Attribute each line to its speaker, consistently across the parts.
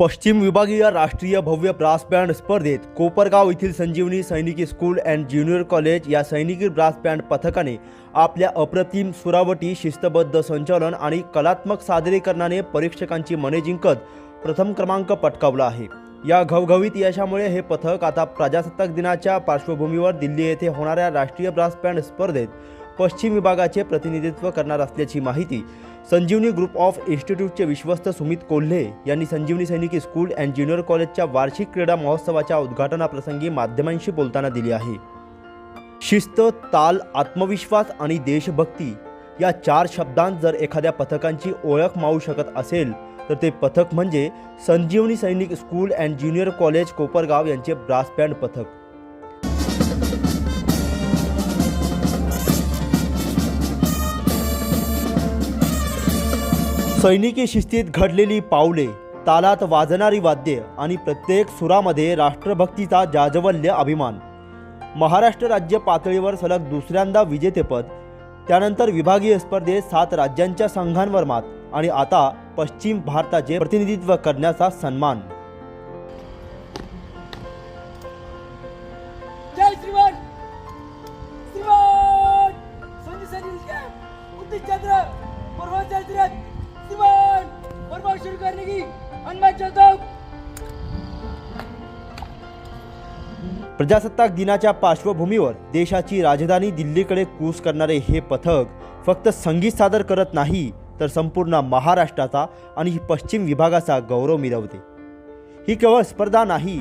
Speaker 1: पश्चिम विभागीय राष्ट्रीय भव्य ब्रास बँड स्पर्धेत कोपरगाव येथील संजीवनी सैनिकी स्कूल अँड ज्युनियर कॉलेज या सैनिकी ब्रास बँड पथकाने आपल्या अप्रतिम सुरावटी शिस्तबद्ध संचालन आणि कलात्मक सादरीकरणाने परीक्षकांची मने जिंकत प्रथम क्रमांक पटकावला आहे. या घवघवीत यशामुळे हे पथक आता प्रजासत्ताक दिनाच्या पार्श्वभूमीवर दिल्ली येथे होणाऱ्या राष्ट्रीय ब्रास बँड स्पर्धेत पश्चिम विभागाचे प्रतिनिधित्व करणार असल्याची माहिती संजीवनी ग्रुप ऑफ इन्स्टिट्यूटचे विश्वस्त सुमित कोल्हे यांनी संजीवनी सैनिकी स्कूल अँड ज्युनियर कॉलेजच्या वार्षिक क्रीडा महोत्सवाच्या उद्घाटनाप्रसंगी माध्यमांशी बोलताना दिली आहे. शिस्त ताल आत्मविश्वास आणि देशभक्ती या चार शब्दांत जर एखाद्या पथकांची ओळख मावू शकत असेल तर ते पथक म्हणजे Sanjivani Sainik school and junior college Kopargaon यांचे ब्रास बँड पथक. सैनिकी शिस्तीत घडलेली पावले तालात वाजणारी वाद्ये आणि प्रत्येक सुरामध्ये राष्ट्रभक्तीचा जाजवल्य अभिमान. महाराष्ट्र राज्य पातळीवर सलग दुसऱ्यांदा विजेतेपद त्यानंतर विभागीय स्पर्धेत सात राज्यांच्या संघांवर मात आणि आता पश्चिम भारताचे प्रतिनिधित्व करण्याचा सन्मान. प्रजासत्ताक दिनाच्या पार्श्वभूमीवर देशाची राजधानी दिल्लीकडे कूस करणारे हे पथक फक्त संगीत सादर करत नाही तर संपूर्ण महाराष्ट्राचा आणि पश्चिम विभागाचा गौरव मिरवते ही केवळ स्पर्धा नाही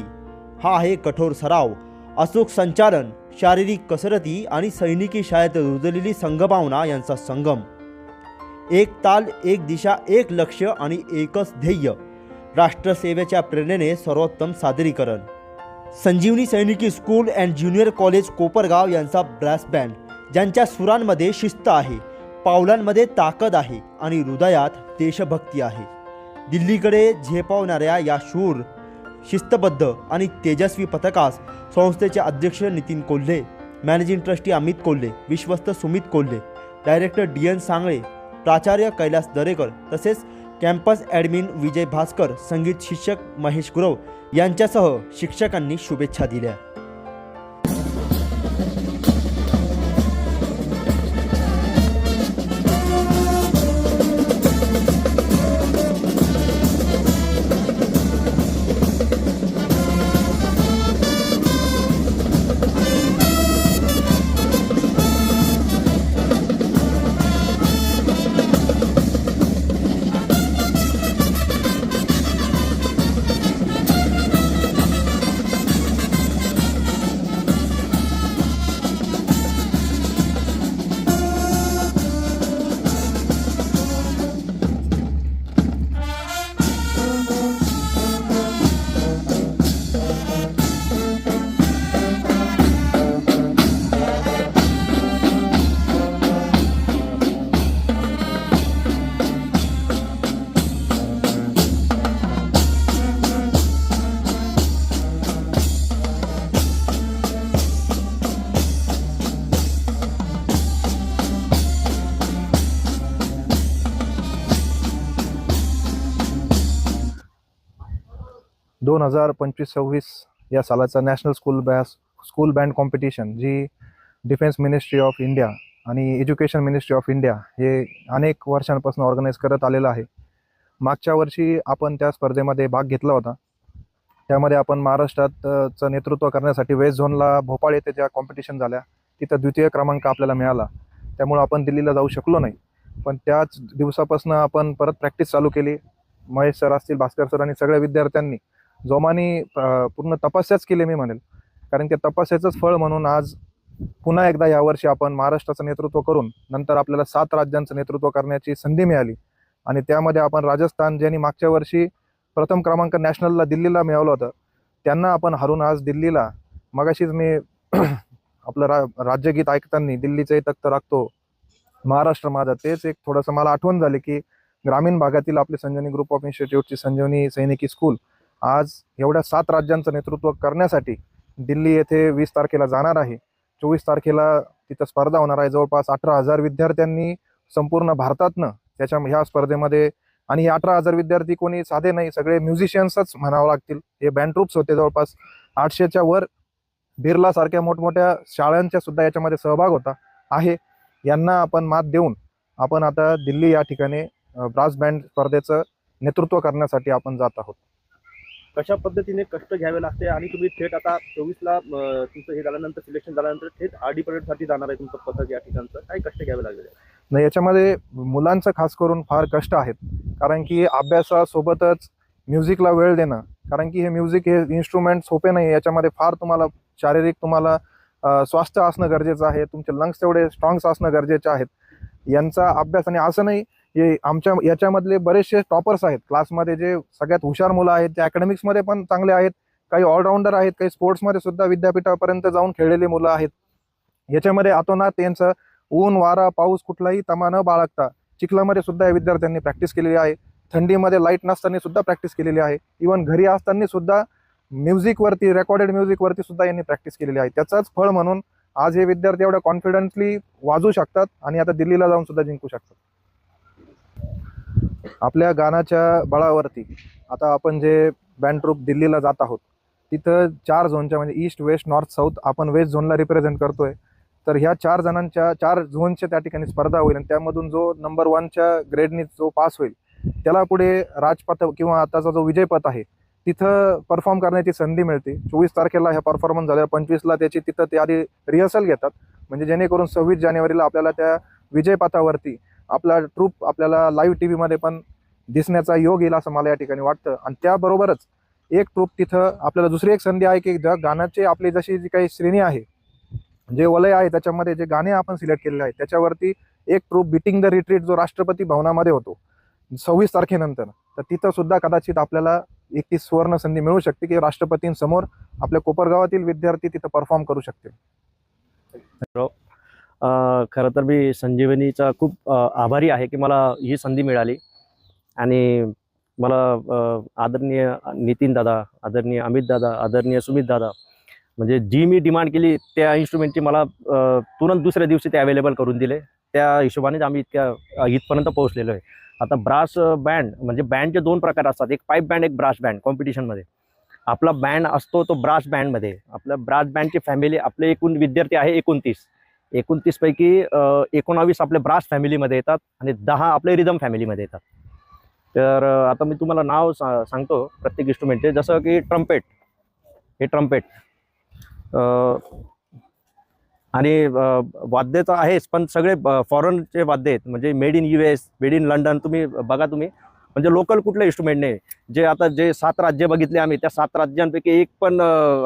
Speaker 1: हा आहे कठोर सराव अचूक संचालन शारीरिक कसरती आणि सैनिकी शाळेत रुजलेली संघभावना यांचा संगम. एक ताल एक दिशा एक लक्ष आणि एकच ध्येय राष्ट्रसेवेच्या प्रेरणेने सर्वोत्तम सादरीकरण. संजीवनी सैनिकी school and junior college Kopargaon यांचा ब्रॅस बँड ज्यांच्या सुरांमध्ये शिस्त आहे पावलांमध्ये ताकद आहे आणि हृदयात देशभक्ती आहे. दिल्लीकडे झेपावणाऱ्या या शूर शिस्तबद्ध आणि तेजस्वी पथकास संस्थेचे अध्यक्ष नितीन कोल्हे मॅनेजिंग ट्रस्टी अमित कोल्हे विश्वस्त Sumit Kolhe director D N Sangle प्राचार्य कैलास दरेकर तसेच कॅम्पस ॲडमिन विजय भास्कर संगीत शिक्षक महेश गुरव यांच्यासह शिक्षकांनी शुभेच्छा दिल्या.
Speaker 2: दोन हजार पंचवीस सव्वीस या सालाचा national school bass school band competition G defence ministry of India आणि एज्युकेशन मिनिस्ट्री ऑफ इंडिया हे अनेक वर्षांपासून ऑर्गनाईज करत आलेलं आहे. मागच्या वर्षी आपण त्या स्पर्धेमध्ये भाग घेतला होता. त्यामध्ये आपण महाराष्ट्रातचं नेतृत्व करण्यासाठी वेस्ट झोनला भोपाळ येथे ज्या कॉम्पिटिशन झाल्या तिथं द्वितीय क्रमांक आपल्याला मिळाला. त्यामुळं आपण दिल्लीला जाऊ शकलो नाही. पण त्याच दिवसापासून आपण परत प्रॅक्टिस चालू केली. महेश सर असतील भास्कर सर आणि सगळ्या विद्यार्थ्यांनी जोमाने पूर्ण तपस्याच केली मी म्हणेल. कारण त्या तपस्याचंच फळ म्हणून आज पुन्हा एकदा यावर्षी आपण महाराष्ट्राचं नेतृत्व करून नंतर आपल्याला सात राज्यांचं नेतृत्व करण्याची संधी मिळाली. आणि त्यामध्ये आपण राजस्थान ज्यांनी मागच्या वर्षी प्रथम क्रमांक नॅशनलला दिल्लीला मिळवलं होतं त्यांना आपण हरून आज दिल्लीला मगाशीच मी आपलं रा राज्यगीत ऐकताना दिल्लीचे तख्त राखतो महाराष्ट्र माझा तेच एक थोडंसं मला आठवण झाली की ग्रामीण भागातील आपली संजीवनी ग्रुप ऑफ इन्स्टिट्यूटची संजीवनी सैनिकी स्कूल आज एवढ्या सात राज्यांचं नेतृत्व करण्यासाठी दिल्ली येथे वीस तारखेला जाणार आहे. चोवीस तारखेला तिथं स्पर्धा होणार आहे. जवळपास अठरा हजार विद्यार्थ्यांनी संपूर्ण भारतातनं त्याच्या ह्या स्पर्धेमध्ये आणि हे अठरा हजार विद्यार्थी कोणी साधे नाही सगळे म्युझिशियन्सच म्हणावं लागतील. हे बँड ट्रूप्स होते जवळपास आठशेच्या वर. बिर्ला सारख्या मोठमोठ्या शाळांच्या सुद्धा याच्यामध्ये सहभाग होता आहे. यांना आपण मात देऊन आपण आता दिल्ली या ठिकाणी ब्रास बँड स्पर्धेचं नेतृत्व करण्यासाठी आपण जात आहोत.
Speaker 1: कशा पद्धतीने कष्ट घ्यावे लागते आणि तुम्ही थेट आता चोवीसला तुमचं हे झाल्यानंतर सिलेक्शन झाल्यानंतर थेट आरडी परेडसाठी जाणार आहे तुमचं पथक या ठिकाणचं. काय कष्ट घ्यावे लागले
Speaker 2: नाही याच्यामध्ये मुलांचं खास करून फार कष्ट आहेत. कारण की अभ्यासासोबतच म्युझिकला वेळ देणं कारण की हे म्युझिक हे इन्स्ट्रुमेंट सोपे नाही याच्यामध्ये फार तुम्हाला शारीरिक तुम्हाला स्वास्थ्य असणं गरजेचं आहे. तुमचे लंग्स तेवढे स्ट्रॉंग्स असणं गरजेचे आहेत. यांचा अभ्यास आणि असं नाही हे आमच्या याच्यामधले बरेचसे टॉपर्स आहेत. क्लासमध्ये जे सगळ्यात हुशार मुलं आहेत जे अकॅडमिक्समध्ये पण चांगले आहेत काही ऑलराऊंडर आहेत काही स्पोर्ट्समध्ये सुद्धा विद्यापीठापर्यंत जाऊन खेळलेली मुलं आहेत. याच्यामध्ये आतोनात त्यांचं ऊन वारा पाऊस कुठलाही तमा न बाळगता चिखलामध्ये सुद्धा या विद्यार्थ्यांनी प्रॅक्टिस केलेली आहे. थंडीमध्ये लाइट नसताना सुद्धा प्रॅक्टिस केलेली आहे. इवन घरी असताना सुद्धा म्युझिकवरती रेकॉर्डेड म्युझिकवरती सुद्धा यांनी प्रॅक्टिस केलेली आहे. त्याचाच फळ म्हणून आज हे विद्यार्थी एवढ्या कॉन्फिडंटली वाजू शकतात आणि आता दिल्लीला जाऊन सुद्धा जिंकू शकतात. आपल्या गाण्याच्या बळावरती. आता आपण जे बँड ट्रूप दिल्लीला जात आहोत तिथं चार झोनच्या म्हणजे ईस्ट वेस्ट नॉर्थ साऊथ आपण वेस्ट झोनला रिप्रेझेंट करतोय. तर ह्या चार जणांच्या चार झोनच्या त्या ठिकाणी स्पर्धा होईल आणि त्यामधून जो नंबर वनच्या ग्रेडनी जो पास होईल त्याला पुढे राजपथ किंवा आताचा जो विजयपथ आहे तिथं परफॉर्म करण्याची संधी मिळते. चोवीस तारखेला ह्या परफॉर्मन्स झाल्या पंचवीसला त्याची तिथं ते आधी रिहर्सल घेतात. म्हणजे जेणेकरून सव्वीस जानेवारीला आपल्याला त्या विजयपथावरती आपला ट्रूप आपल्याला लाईव्ह टी व्हीमध्ये पण दिसण्याचा योग येईल असं मला या ठिकाणी वाटतं. आणि त्याबरोबरच एक ट्रूप तिथं आपल्याला दुसरी एक संधी आहे की ज्या गाण्याची आपली जशी जी काही श्रेणी आहे जे वलय आहे त्याच्यामध्ये जे गाणे आपण सिलेक्ट केलेले आहेत त्याच्यावरती एक ट्रूप बिटिंग द रिट्रीट जो राष्ट्रपती भवनामध्ये होतो सव्वीस तारखेनंतर तर तिथं सुद्धा कदाचित आपल्याला एक ती सुवर्ण संधी मिळू शकते की राष्ट्रपतींसमोर आपल्या कोपरगावातील विद्यार्थी तिथं परफॉर्म करू शकतील.
Speaker 3: खरं तर मी संजीवनीचा खूप आभारी आहे की मला ही संधी मिळाली. आणि मला आदरणीय नितीन दादा आदरणीय अमित दादा आदरणीय सुमित दादा म्हणजे जी मी डिमांड केली त्या इन्स्ट्रुमेंटची मला तुरंत दुसऱ्या दिवशी ते अवेलेबल करून दिले. त्या हिशोबानेच आम्ही इतक्या इथपर्यंत पोहोचलेलो आहे. आता ब्रास बँड म्हणजे बँडचे दोन प्रकार असतात. एक पाईप बँड एक ब्रास बँड कॉम्पिटिशनमध्ये आपला बँड असतो तो ब्रास बँडमध्ये आपल्या ब्रास बँडची फॅमिली आपले एकूण विद्यार्थी आहे एकोणतीस. एकोणतीसपैकी पैकी एकोणावीस आपले ब्रास फॅमिलीमध्ये येतात आणि दहा आपले रिदम फॅमिलीमध्ये येतात. तर आता मी तुम्हाला नाव सा सांगतो प्रत्येक इन्स्ट्रुमेंटचे जसं की ट्रम्पेट हे ट्रम्पेट आणि वाद्य तर आहेच पण सगळे फॉरेनचे वाद्य आहेत. म्हणजे made in U S made in London तुम्ही बघा तुम्ही. म्हणजे लोकल कुठल्या इन्स्ट्रुमेंट नाही जे आता जे सात राज्य बघितले आम्ही त्या सात राज्यांपैकी एक पण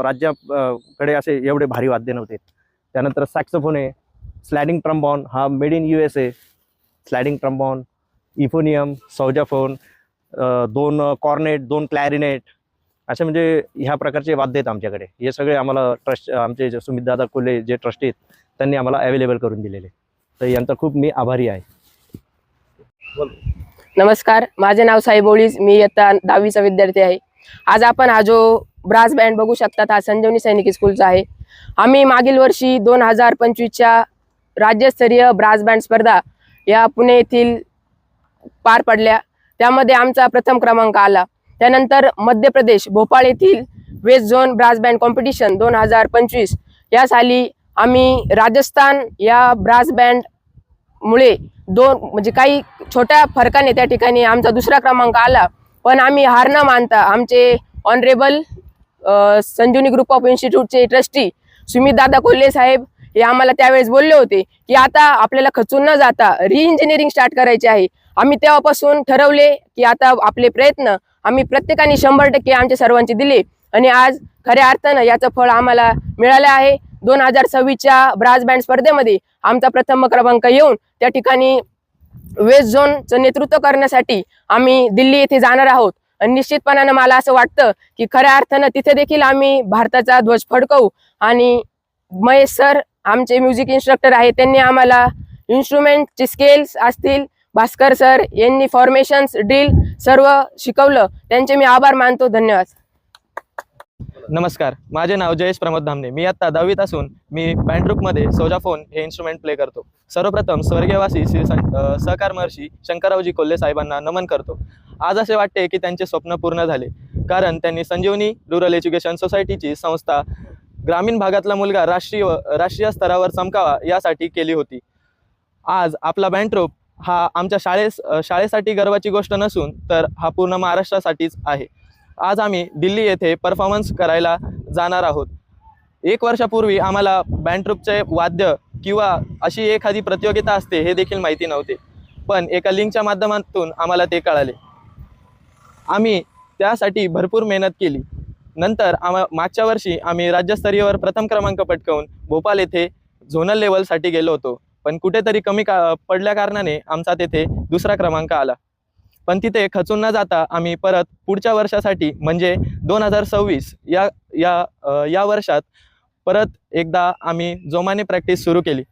Speaker 3: राज्याकडे असे एवढे भारी वाद्य नव्हते. त्यानंतर सॅक्सोफोन आहे स्लॅडिंग ट्रम्बॉन हा made in U S A sliding trombone euphonium sousaphone दोन कॉर्नेट दोन क्लॅरिनेट असे म्हणजे ह्या प्रकारचे वाद्य आहेत आमच्याकडे. हे सगळे आम्हाला ट्रस्ट आमचे जे सुमितदादा कोल्हे जे ट्रस्टी आहेत त्यांनी आम्हाला अवेलेबल करून दिलेले. तर यांचा खूप मी आभारी आहे.
Speaker 4: नमस्कार माझे नाव साई बोळीज मी इयत्ता दहावीचा विद्यार्थी आहे. आज आपण हा जो ब्रास बँड बघू शकतात हा संजीवनी सैनिकी स्कूलचा आहे. आम्ही मागील वर्षी दोन हजार पंचवीसच्या राज्यस्तरीय ब्रास बँड स्पर्धा या पुणे येथील पार पडल्या. त्यामध्ये आमचा प्रथम क्रमांक आला. त्यानंतर मध्य प्रदेश भोपाळ येथील west zone brass band competition दोन हजार पंचवीस या साली आम्ही राजस्थान या ब्रास दोन म्हणजे काही छोट्या फरकाने त्या ठिकाणी आमचा दुसरा क्रमांक आला. पण आम्ही हार न मानता आमचे ऑनरेबल संजीवनी ग्रुप ऑफ इन्स्टिट्यूटचे ट्रस्टी सुमित दादा कोल्हे साहेब हे आम्हाला त्यावेळेस बोलले होते की आता आपल्याला खचून न जाता रिइंजिनिअरिंग स्टार्ट करायचे आहे. आम्ही तेव्हापासून ठरवले की आता आपले प्रयत्न आम्ही प्रत्येकाने शंभर टक्के आमच्या सर्वांचे दिले आणि आज खऱ्या अर्थानं याचं फळ आम्हाला मिळालं आहे. दोन हजार सव्वीसच्या ब्रास बँड स्पर्धेमध्ये आमचा प्रथम क्रमांक येऊन त्या ठिकाणी वेस्ट झोनचं नेतृत्व करण्यासाठी आम्ही दिल्ली येथे जाणार आहोत. आणि निश्चितपणानं मला असं वाटतं की खऱ्या अर्थानं तिथे देखील आम्ही भारताचा ध्वज फडकवू. आणि महेश सर आमचे म्युझिक इन्स्ट्रक्टर आहेत त्यांनी आम्हाला इन्स्ट्रुमेंटचे स्केल्स असतील भास्कर सर यांनी फॉर्मेशन्स ड्रिल सर्व शिकवलं. त्यांचे मी आभार मानतो. धन्यवाद.
Speaker 5: नमस्कार. माझे नाव जयेश प्रमोद धामणे. मी आत्ता दहावीत असून मी बँड सोजाफोन हे इन्स्ट्रुमेंट प्ले करतो. सर्वप्रथम स्वर्गीयवासी श्री सहकार महर्षी शंकररावजी कोल्हे साहेबांना नमन करतो. आज असे वाटते की त्यांचे स्वप्न पूर्ण झाले. कारण त्यांनी संजीवनी रुरल एज्युकेशन सोसायटीची संस्था ग्रामीण भागातला मुलगा राष्ट्रीय राष्ट्रीय स्तरावर चमकावा यासाठी केली होती. आज आपला बँट्रोप हा आमच्या शाळेस शाळेसाठी गर्वाची गोष्ट नसून तर हा पूर्ण महाराष्ट्रासाठीच आहे. आज आम्ही दिल्ली येथे परफॉर्मन्स करायला जाणार आहोत. एक वर्षापूर्वी आम्हाला बँड्रूपचे वाद्य किंवा अशी एखादी प्रतियोगिता असते हे देखील माहिती नव्हते. पण एका लिंकच्या माध्यमातून आम्हाला ते कळाले. आम्ही त्यासाठी भरपूर मेहनत केली. नंतर आम्हा मागच्या वर्षी आम्ही राज्यस्तरीयवर प्रथम क्रमांक पटकावून भोपाल येथे झोनल लेवलसाठी गेलो होतो. पण कुठेतरी कमी का पडल्या कारणाने आमचा तेथे दुसरा क्रमांक आला. पण तिथे खचून न जाता आम्ही परत पुढच्या वर्षासाठी म्हणजे दोन हजार सव्वीस या या या वर्षात परत एकदा आम्ही जोमाने प्रॅक्टिस सुरू केली.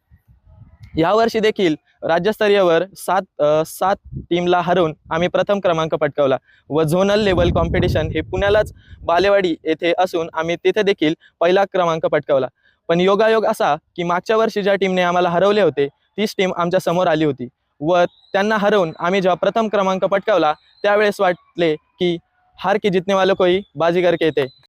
Speaker 5: यावर्षी देखील राज्यस्तरीयवर सात सात टीमला हरवून आम्ही प्रथम क्रमांक पटकावला. व झोनल लेवल कॉम्पिटिशन हे पुण्यालाच बालेवाडी येथे असून आम्ही तिथे देखील पहिला क्रमांक पटकावला. पण योगायोग असा की मागच्या वर्षी ज्या टीमने आम्हाला हरवले होते तीच टीम आमच्यासमोर आली होती व त्यांना हरवून आम्ही जेव्हा प्रथम क्रमांक पटकावला त्यावेळेस वाटले की हार की जितने वालों कोई बाजीगर कहते